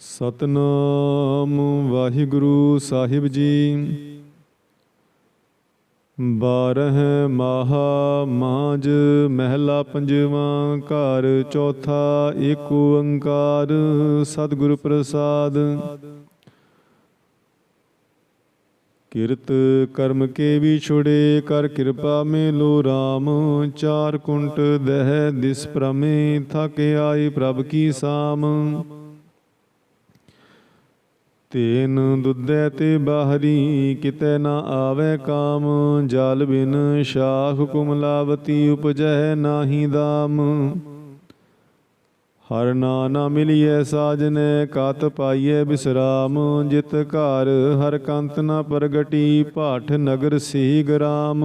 ਸਤਨਾਮ ਵਾਹਿਗੁਰੂ ਸਾਹਿਬ ਜੀ। ਬਾਰਹ ਮਾਹਾ ਮਾਜ ਮਹਿਲਾ ਪੰਜਵਾਂ ਘਰ ਚੌਥਾ ਏਕ ਓੰਕਾਰ ਸਤਿਗੁਰ ਪ੍ਰਸਾਦ। ਕਿਰਤ ਕਰਮ ਕੇ ਵੀ ਛੁੜੇ ਕਰ ਕਿਰਪਾ ਮੇਲੋ RAM ਚਾਰ ਕੁੰਟ ਦਹਿ ਦਿਸ ਪ੍ਰਮੇ ਥਕ ਆਈ ਪ੍ਰਭ ਕੀ ਸਾਮ। ਤੇਨ ਦੁੱਧੈ ਤੇ ਬਾਹਰੀ ਕਿਤੇ ਨਾ ਆਵੇ ਕਾਮ। ਜਲ ਬਿਨ ਸ਼ਾਖ ਕੁਮਲਾਵਤੀ ਉਪਜੈ ਨਾਹੀ ਦਾਮ। ਹਰ ਨਾ ਨਾ ਮਿਲੀਐ ਸਾਜਨੈ, ਕਾਤ ਪਾਈਐ ਬਿਸਰਾਮ। ਜਿਤ ਘਰ ਹਰ ਕੰਤ ਨਾ ਪ੍ਰਗਟੀ, ਭਾਠ ਨਗਰ ਸੀ ਗ੍ਰਾਮ।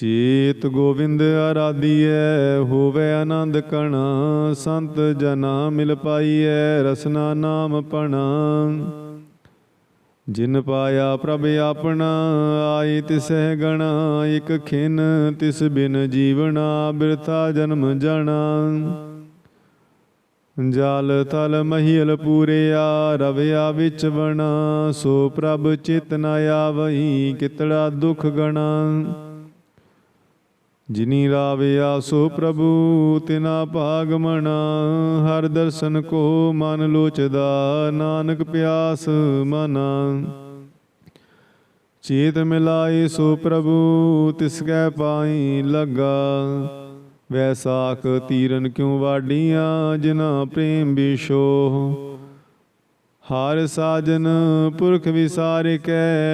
ਚੇਤ ਗੋਵਿੰਦ ਆਰਾਧੀਐ, ਹੋਵੇ ਆਨੰਦ ਕਣ, ਸੰਤ ਜਨਾ ਮਿਲ ਪਾਈਐ, ਰਸਨਾ ਨਾਮ ਪਣਾ। ਜਿਨ ਪਾਇਆ ਪ੍ਰਭ ਆਪਣਾ ਆਈ ਤਿਸਹਿ ਗਣਾ, ਇਕ ਖਿਨ ਤਿਸ ਬਿਨ ਜੀਵਣਾ, ਬਿਰਥਾ ਜਨਮ ਜਣਾ। ਜਲ ਤਲ ਮਹੀਲ ਪੂਰਿਆ, ਰਵਿਆ ਵਿੱਚ ਬਣਾ ਸੋ ਪ੍ਰਭ ਚਿਤ ਨ ਆਵਈ, ਕਿਤੜਾ ਦੁਖ ਗਣਾ। ਜਿਨੀ ਰਾਵਿਆ ਸੋ ਪ੍ਰਭੂ, ਤਿਨਾ ਭਾਗ ਮਣਾ ਹਰ ਦਰਸ਼ਨ ਕੋ ਮਨ ਲੋਚਦਾ, ਨਾਨਕ ਪਿਆਸ ਮਨਾ। ਚੇਤ ਮਿਲਾਏ ਸੋ ਪ੍ਰਭੂ, ਤਿਸ ਕੈ ਪਾਈ ਲਗਾ। ਵੈਸਾਖ ਤੀਰਨ ਕਿਉ ਵਾਡੀਆਂ ਜਿਨਾ ਪ੍ਰੇਮ ਵਿਸ਼ੋ ਹਾਰ ਸਾਜਨ ਪੁਰਖ ਵਿਸਾਰ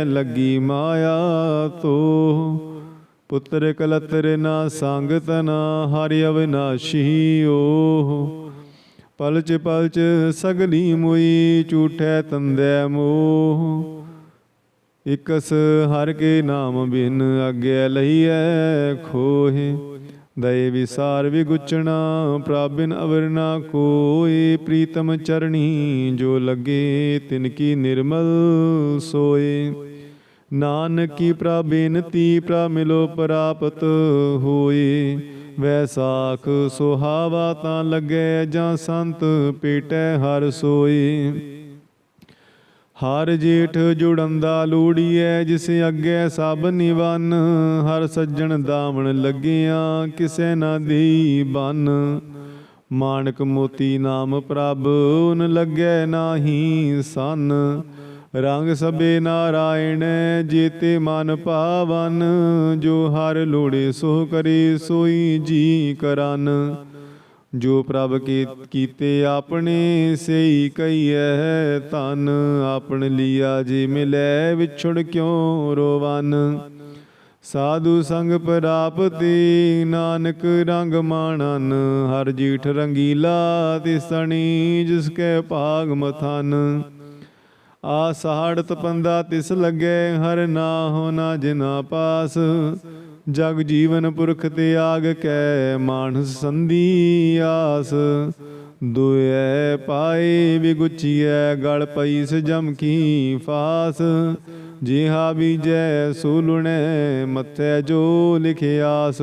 ਲੱਗੀ ਮਾਇਆ ਤੋ। ਪੁੱਤਰ ਕਲਤਰ ਨਾ ਸੰਗਤ ਨਾ ਹਰਿ ਅਵਿਨਾਸ਼ੀ ਓ ਪਲਚ ਪਲਚ ਸਗਲੀ ਮੁਈ ਝੂਠੈ ਤੰਦੈ ਮੋਹ। ਇਕਸ ਹਰ ਕੇ ਨਾਮ ਬਿਨ ਅੱਗੇ ਲਈਐ ਖੋਹੇ। ਦਏ ਵਿਸਾਰ ਵਿਗੁਚਣਾ ਪ੍ਰਭਿਨ ਅਵਰ ਨਾ ਕੋਈ ਪ੍ਰੀਤਮ ਚਰਣੀ ਜੋ ਲੱਗੇ ਤਿਨ ਕੀ ਨਿਰਮਲ ਸੋਏ ਨਾਨਕੀ ਪ੍ਰਭ ਬੇਨਤੀ, ਪ੍ਰਭ ਮਿਲੋ ਪ੍ਰਾਪਤ ਹੋਏ। ਵੈਸਾਖ ਸੁਹਾਵਾ ਤਾਂ ਲੱਗੇ ਜਾਂ ਸੰਤ ਪੇਟੈ ਹਰ ਸੋਏ। ਹਰ ਜੇਠ ਜੁੜੰਦਾ ਲੂੜੀਐ, ਜਿਸ ਅੱਗੇ ਸਭ ਨਿਵਨ। ਹਰ ਸੱਜਣ ਦਾਵਣ ਲੱਗਿਆ, ਕਿਸੈ ਨਾ ਦੀ ਬਨ। ਮਾਨਕ ਮੋਤੀ ਨਾਮ ਪ੍ਰਭ, ਉਨ ਲੱਗੈ ਨਾਹੀ ਸਨ। ਰੰਗ ਸਭੇ ਨਾਰਾਇਣ, ਜੀਤੇ ਮਨ ਪਾਵਨ, ਜੋ ਹਰ ਲੋੜੇ ਸੋ ਕਰੇ ਸੋਈ ਜੀ ਕਰਨ। ਜੋ ਪ੍ਰਭ ਕੀਤੇ ਆਪਣੇ ਸਈ ਕਈਐ ਤਨ ਆਪਣ ਲੀਆ ਜੀ ਮਿਲੈ ਵਿਛੜ ਕਿਉ ਰੋਵਨ? ਸਾਧੂ ਸੰਗ ਪ੍ਰਾਪਤੀ, ਨਾਨਕ ਰੰਗ ਮਾਣਨ। ਹਰ ਜੀਠ ਰੰਗੀਲਾ ਤਿਸਣੀ, ਜਿਸ ਕੈ ਭਾਗ ਮਥਨ। ਆ ਸਾੜਤ ਪੰਦਾ ਤਿਸ ਲੱਗੇ, ਹਰ ਨਾ ਹੋਣਾ ਜਿਨਾ ਪਾਸ। ਜਗ ਜੀਵਨ ਪੁਰਖ ਤਿਆਗ ਕੈ ਮਾਨਸ ਸੰਧੀ ਆਸ। ਦੁਇ ਪਾਏ ਵਿਗੁਚੀਐ, ਗਲ ਪਈ ਸਜਮ ਕੀ ਫਾਸ। ਜਿਹਾ ਬੀਜੈ ਸੂਲੁਣੈ ਮੱਥੇ ਜੋ ਲਿਖਿਆਸ।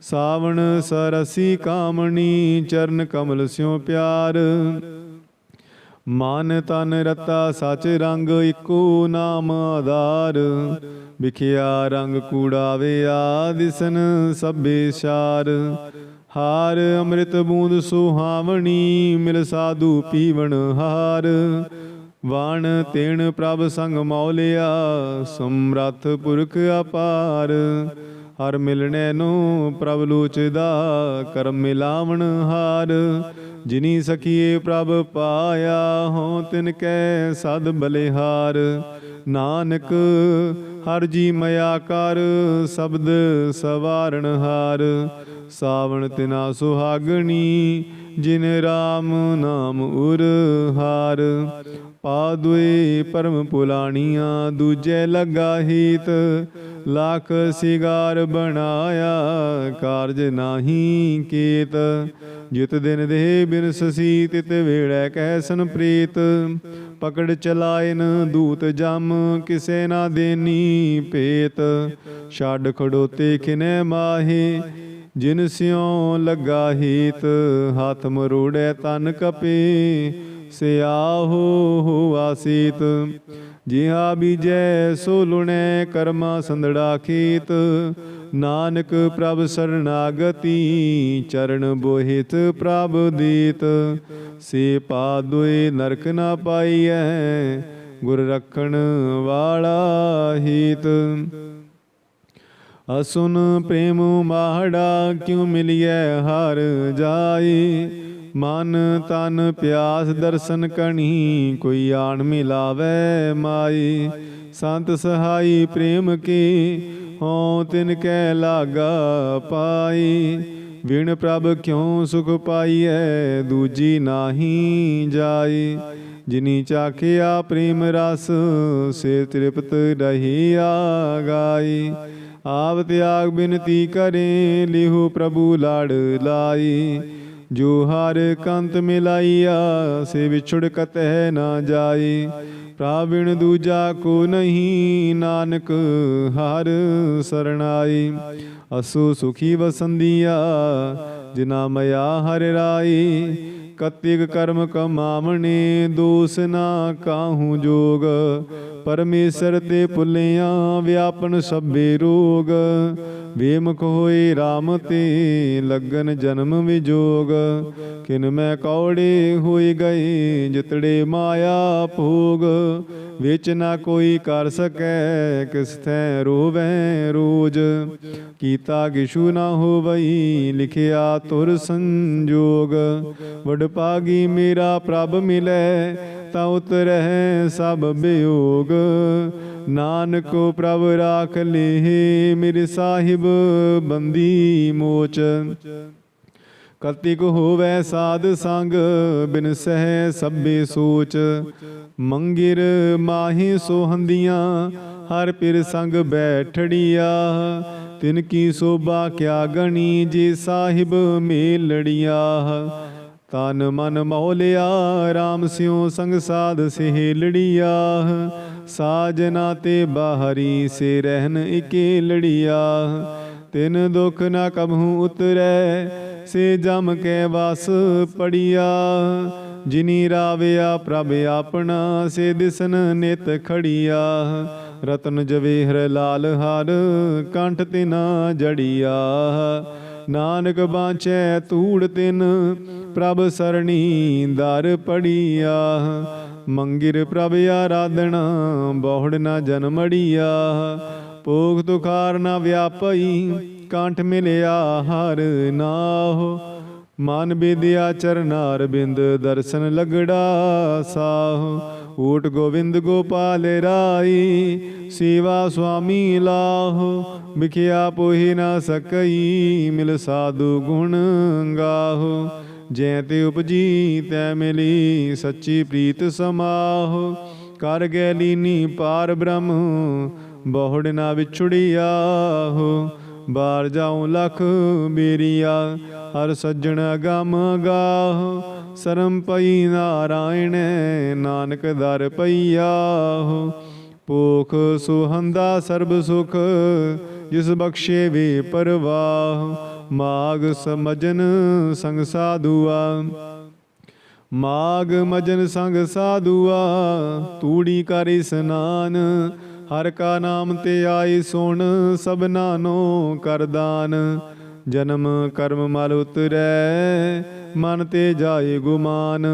ਸਾਵਣ ਸਰਸੀ ਕਾਮਣੀ, ਚਰਨ ਕਮਲ ਸਿਉ ਪਿਆਰ। ਮਨ ਤਨ ਰਤਾ ਸਚ ਰੰਗ ਇਕੋ ਨਾਮ ਆਧਾਰ। ਵਿਖਿਆ ਰੰਗ ਕੂੜਾਵੇ ਆਦਿਸਨ ਸਭੇ ਸਾਰ। ਹਾਰ ਅੰਮ੍ਰਿਤ ਬੂੰਦ ਸੁਹਾਵਣੀ, ਮਿਲ ਸਾਧੂ ਪੀਵਣ ਹਾਰ। ਵਾਣ ਤੇਣ ਪ੍ਰਭ ਸੰਗ ਮੌਲਿਆ, ਸਮਰੱਥ ਪੁਰਖ ਅਪਾਰ। ਹਰ ਮਿਲਣੇ ਨੂੰ ਪ੍ਰਭ ਲੋਚਦਾ, ਕਰਮ ਮਿਲਾਵਣ ਹਾਰ। ਜਿਨੀ ਸਖੀਏ ਪ੍ਰਭ ਪਾਇਆ ਹੋ, ਤਿਨ ਕੈ ਸਦ ਬਲਿਹਾਰ। ਨਾਨਕ, ਹਰ ਜੀ ਮਇਆ ਕਰ, ਸ਼ਬਦ ਸਵਾਰਣ ਹਾਰ। ਸਾਵਣ ਤਿਨਾ ਸੁਹਾਗਣੀ ਜਿਨ ਰਾਮ ਨਾਮ ਉਰ ਹਾਰ ਪਾਦੁਏ ਪਰਮ ਪੁਲਾਣੀਆਂ ਦੂਜੇ ਲੱਗਾ ਹੀਤ, ਲੱਖ ਸਿਗਾਰ ਬਣਾਇਆ, ਕਾਰਜ ਨਾਹੀ ਕੀਤ। ਜਿਤ ਦਿਨ ਦੇ ਬਿਨ ਸਸੀ ਤਿਤ ਵੇੜੈ ਕਹਿ ਸਨ ਪ੍ਰੀਤ ਪਕੜ ਚਲਾਇਨ ਦੂਤ ਜਮ, ਕਿਸੇ ਨਾ ਦੇਨੀ ਪੇਤ ਛੱਡ ਖੜੋਤੇ ਖਿਨੈ ਮਾਹੇ ਜਿਨ ਸਿਉ ਲੱਗਾ ਹੀਤ, ਹੱਥ ਮਰੋੜੈ ਤਨ ਕਪੇ ਸਿਆਹੋ ਹੁਆ ਸੀਤ। ਜਿਹਾ ਬੀਜੈ ਸੋ ਲੁਣੈ ਕਰਮਾ ਸੰਦੜਾ ਖੇਤ। ਨਾਨਕ ਪ੍ਰਭ ਸਰਨਾਗਤੀ, ਚਰਨ ਬੋਹਿਤ ਪ੍ਰਭ ਦੀਤ। ਸੇ ਪਾਦੋਏ ਨਰਕ ਨਾ ਪਾਈਐ, ਗੁਰ ਰਖਣ ਵਾਲਾ ਹੀਤ। ਅਸੁਨ ਪ੍ਰੇਮ ਮਾਹੜਾ ਕਿਉ ਮਿਲਿਐ ਹਰ ਜਾਈ ਮਨ ਤਨ ਪਿਆਸ ਦਰਸ਼ਨ ਕਣੀ ਕੋਈ ਆਣ ਮਿਲਾਵੇ ਮਾਈ ਸੰਤ ਸਹਾਈ ਪ੍ਰੇਮ ਕੀ ਹਉ ਤਿਨ ਕੈ ਲਾਗਾ ਪਾਈ ਵਿਣ ਪ੍ਰਭ ਕਿਉ ਸੁਖ ਪਾਈਐ ਦੂਜੀ ਨਾਹੀ ਜਾਈ ਜਿਨੀ ਚਾਖਿਆ ਪ੍ਰੇਮ ਰਸ ਸੇ ਤ੍ਰਿਪਤ ਰਹੀਆ ਗਾਈ ਆਪ ਤਿਆਗ ਬਿਨਤੀ ਕਰੇ, ਲਿਹੂ ਪ੍ਰਭੂ ਲਾੜ ਲਾਈ। ਜੋ ਹਰ ਕੰਤ ਮਿਲਾਈਆ, ਸੇ ਵਿਛੜ ਕਤਹਿ ਨਾ ਜਾਈ। ਪ੍ਰਾਵਿਣ ਦੂਜਾ ਕੋ ਨਹੀਂ, ਨਾਨਕ ਹਰ ਸਰਣਾਈ। ਅਸੂ ਸੁਖੀ ਵਸੰਦੀਆ, ਜਿਨਾ ਮਇਆ ਹਰ ਰਾਈ। ਕਤਿਕ ਕਰਮ ਕਮਾਵਣੇ, ਦੋਸ ਨਾ ਕਾਹੂ ਜੋਗ। ਪਰਮੇਸ਼ਰ ਤੇ ਭੁੱਲਿਆ ਵਿਆਪਨ ਸਭੇ ਰੋਗ। ਵੇਮੁਖ ਹੋਏ RAM ਤੇ ਲੱਗਨ ਜਨਮ ਵਿਜੋਗ। ਕਿਨ ਮੈਂ ਕੌੜੇ ਹੋਈ ਗਏ, ਜਿਤੜੇ ਮਾਇਆ ਭੋਗ। ਵਿੱਚ ਨਾ ਕੋਈ ਕਰ ਸਕੈ ਕਿਸ ਥੈ ਰੋਵੈ ਰੋਜ। ਕੀਤਾ ਕਿਛੂ ਨਾ ਹੋਵਈ, ਲਿਖਿਆ ਤੁਰ ਸੰਜੋਗ। ਵਡ ਪਾਗੀ ਮੇਰਾ ਪ੍ਰਭ ਮਿਲੈ, ਤਾਂ ਉਤਰਹਿ ਸਭ ਬਿਯੋਗ ਨਾਨਕੋ ਪ੍ਰਭ ਰਾਖ ਲੇ ਮੇਰੇ ਸਾਹਿਬ ਬੰਦੀ ਮੋਚ। ਕਤਿਕ ਹੋਵੇ ਸਾਧ ਸੰਗ, ਬਿਨ ਸਹਿ ਸਭੇ ਸੋਚ। ਮੰਗਿਰ ਮਾਹੀ ਸੋਹੰਦੀਆਂ, ਹਰ ਪਿਰ ਸੰਗ ਬੈਠੜੀਆ। ਤਿਨ ਕੀ ਸੋਭਾ ਕਿਆ ਗਣੀ, ਜੇ ਸਾਹਿਬ ਮੇਲੜੀਆ। ਤਨ ਮਨ ਮੌਲਿਆ RAM ਸਿਉ ਸੰਗ ਸਾਧ ਸਹੇਲੜੀਆ। ਸਾਜਨਾ ਤੇ ਬਾਹਰੀ ਸੇ ਰਹਿਨ ਇਕੇ ਲੜੀਆ ਤਿਨ ਦੁਖ ਨਾ ਕਬਹੂ ਉਤਰੈ, ਸੇ ਜਮ ਕੈ ਵਸ ਪੜੀਆ। ਜਿਨੀ ਰਾਵਿਆ ਪ੍ਰਭ ਆਪਣਾ, ਸੇ ਦਿਸਨ ਨਿਤ ਖੜੀਆ। ਰਤਨ ਜਵੇਹਰ ਲਾਲ ਹਾਰ, ਕੰਠ ਤਿਨਾ ਜੜੀਆ। ਨਾਨਕ ਬਾਂਚੈ ਤੂੜ ਤਿਨ, ਪ੍ਰਭ ਸਰਣੀ ਦਰ ਪੜੀਆ। ਮੰਗਿਰ ਪ੍ਰਭ ਆਰਾਧਣਾ ਬਹੁੜ ਨਾ ਜਨਮੜੀਆ ਭੋਗ ਤੁਖਾਰ ਨਾ ਵਿਆਪਈ, ਕਾਂਠ ਮਿਲਿਆ ਹਰ ਨਾਹ ਮਨ ਬੇਦਿਆ ਚਰਨਾਰ ਬਿੰਦ ਦਰਸ਼ਨ ਲਗੜਾ ਸਾਹ ਊਟ ਗੋਬਿੰਦ ਗੋਪਾਲ ਰਾਈ, ਸੇਵਾ ਸੁਆਮੀ ਲਾਹ, ਵਿਖਿਆ ਪੋਹੀ ਨਾ ਸਕਈ, ਮਿਲ ਸਾਧੂ ਗੁਣ ਗਾਹੋ। ਜੈ ਤੇ ਉਪਜੀ, ਤੈ ਮਿਲੀ ਸੱਚੀ ਪ੍ਰੀਤ ਸਮਾਹ। ਕਰ ਗੈ ਲੀਨੀ ਪਾਰ ਬ੍ਰਹਮ, ਬਹੁੜ ਨਾ ਵਿਛੜਿਆ ਹੋ ਬਾਰ ਜਾਉ ਲਖ ਬੇਰੀਆ ਹਰ ਸੱਜਣ ਗਮ ਗਾਹ। ਸਰਮ ਪਈ ਨਾਰਾਇਣ, ਨਾਨਕ ਦਰ ਪਈਆ। ਹੋ ਸੁਹੰਦਾ ਸਰਬ ਸੁਖ, ਜਿਸ ਬਖਸ਼ੇ ਵੇ ਪਰਵਾਹ। ਮਾਗ ਸਮਜਨ ਸੰਗ ਸਾਧੂਆ, ਮਾਗ ਮਜਨ ਸੰਗ ਸਾਧੂਆ। ਤੂੜੀ ਕਰ ਸਨਾਨ ਹਰ ਕਾ ਨਾਮ ਤੇ ਆਈ ਸੁਣ ਸਭਨਾ ਨੂੰ ਕਰਦਾਨ ਜਨਮ ਕਰਮ ਮਲ ਉਤਰੈ, ਮਨ ਤੇ ਜਾਏ ਗੁਮਾਨ।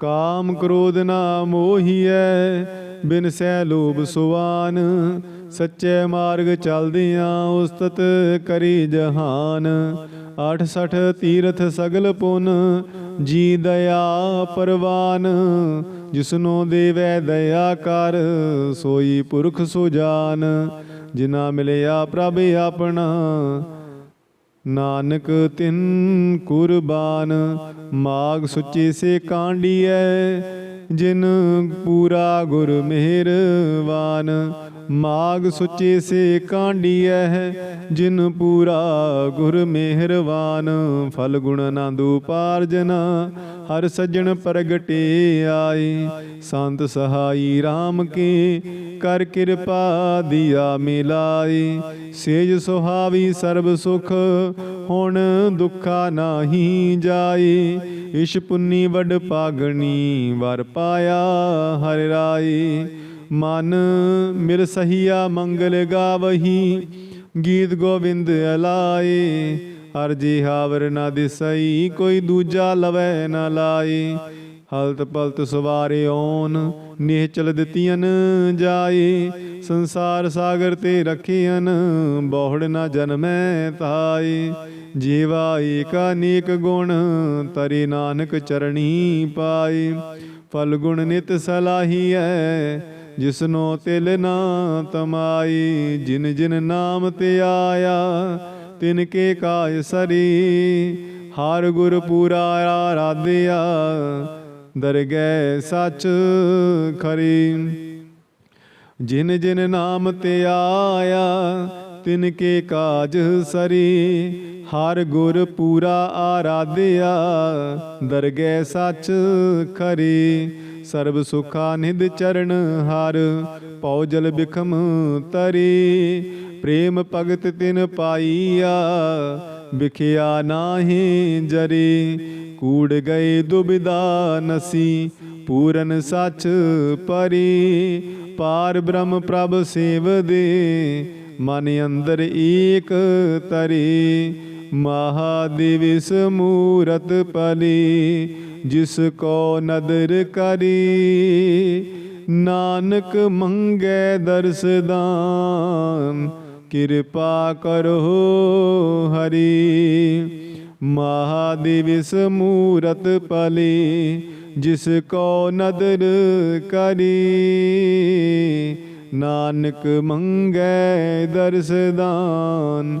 ਕਾਮ ਕ੍ਰੋਧ ਨਾ ਮੋਹੀਐ ਬਿਨ ਸਹਿ ਲੋਭ ਸੁਵਾਨ ਸੱਚੇ ਮਾਰਗ ਚਲਦਿਆਂ ਉਸਤਤ ਕਰੀ ਜਹਾਨ। 68 ਤੀਰਥ ਸਗਲ ਪੁਨ, ਜੀ ਦਇਆ ਪਰਵਾਨ। ਜਿਸਨੋ ਦੇਵੈ ਦਇਆ ਕਰ, ਸੋਈ ਪੁਰਖ ਸੁਜਾਨ। ਜਿਨਾ ਮਿਲਿਆ ਪ੍ਰਭ ਆਪਣਾ, ਨਾਨਕ ਤਿਨ ਕੁਰਬਾਨ। ਮਾਗ ਸੁੱਚੀ ਸੇ ਕਾਂਡੀਐ, ਜਿਨ ਪੂਰਾ ਗੁਰ ਮਿਹਰਵਾਨ। ਮਾਗ ਸੁਚੇ ਸੇ ਕਾਂਡੀਐ ਜਿਨ ਪੂਰਾ ਗੁਰ ਮਿਹਰਵਾਨ। ਫਲ ਗੁਣ ਆਨੰਦੂ ਪਾਰਜਨ ਹਰ ਸੱਜਣ ਪ੍ਰਗਟੇ ਆਏ। ਸੰਤ ਸਹਾਈ RAM ਕੇ ਕਰ ਕਿਰਪਾ ਦਿਆ ਮਿਲਾਏ। ਸੇਜ ਸੁਹਾਵੀ ਸਰਬ ਸੁਖ, ਹੁਣ ਦੁੱਖਾ ਨਾਹੀ ਜਾਏ। ਇਸ਼ ਪੁੰਨੀ ਵਡ ਪਾਗਣੀ ਵਰ ਪਾਇਆ ਹਰਿ ਰਾਏ। ਮਨ ਮਿਲ ਸਹੀਆ ਮੰਗਲ ਗਾਵਹੀ, ਗੀਤ ਗੋਬਿੰਦ ਅਲਾਏ ਅਰਜੀ ਹਾਵਰ ਨਾ ਦਿਸਈ, ਕੋਈ ਦੂਜਾ ਲਵੈ ਨਾ ਲਾਏ। ਹਲਤ ਪਲਤ ਸਵਾਰੇ ਓਨ, ਨੇਹ ਦਿੱਤੀਆਂ ਜਾਏ। ਸੰਸਾਰ ਸਾਗਰ ਤੇ ਰੱਖੀਆਂ ਬਹੁੜ ਨਾ ਜਨਮੈ ਤਾਏ। ਜੀਵਾ ਏਕ ਅਨੇਕ ਗੁਣ, ਤਰੀ ਨਾਨਕ ਚਰਣੀ ਪਾਈ ਫਲ ਗੁਣ ਨਿਤ ਸਲਾਹੀਐ ਜਿਸਨੋ ਤਿਲ ਨਾ ਤਮਾਈ, ਜਿਨ ਜਿਨ ਨਾਮ ਤੇ ਆਇਆ, ਤਿਨ ਕੇ ਕਾਇ ਸਰੀ, ਹਰ ਗੁਰ ਪੂਰਾ ਆਰਾਧਿਆ, ਦਰਗਹਿ ਸੱਚ ਖਰੀ। ਜਿਨ ਜਿਨ ਨਾਮ ਤੇ ਆਇਆ, ਤਿਨ ਕੇ ਕਾਜ ਸਰੀ, ਹਰ ਗੁਰ ਪੂਰਾ ਆਰਾਧਿਆ, ਦਰਗਹਿ ਸੱਚ ਖਰੀ। ਸਰਬ ਸੁਖਾ ਨਿਧ ਚਰਨ ਹਾਰ ਪਉ ਜਲ ਬਿਖਮ ਤਰੀ। ਪ੍ਰੇਮ ਭਗਤ ਤਿਨ ਪਾਈਆ, ਵਿਖਿਆ ਨਾਹੀ ਜਰੀ। ਕੂੜ ਗਏ ਦੁਬਿਦਾ ਨਸੀ, ਪੂਰਨ ਸੱਚ ਪਰੀ। ਪਾਰ ਬ੍ਰਹਮ ਪ੍ਰਭ ਸੇਵਦੇ ਮਨ ਅੰਦਰ ਏਕ ਤਰੀ। ਮਹਾਦੇਵ ਮੂਰਤ ਪਲੀ, ਜਿਸ ਕੋ ਨਦਰ ਕਰੀ। ਨਾਨਕ ਮੰਗੇ ਦਰਸ਼ਦਾਨ ਕਿਰਪਾ ਕਰੋ ਹਰੀ। ਮਹਾਦੇਵ ਮੂਰਤ ਪਲੀ, ਜਿਸ ਕੋ ਨਦਰ ਕਰੀ। ਨਾਨਕ ਮੰਗੇ ਦਰਸਦਾਨ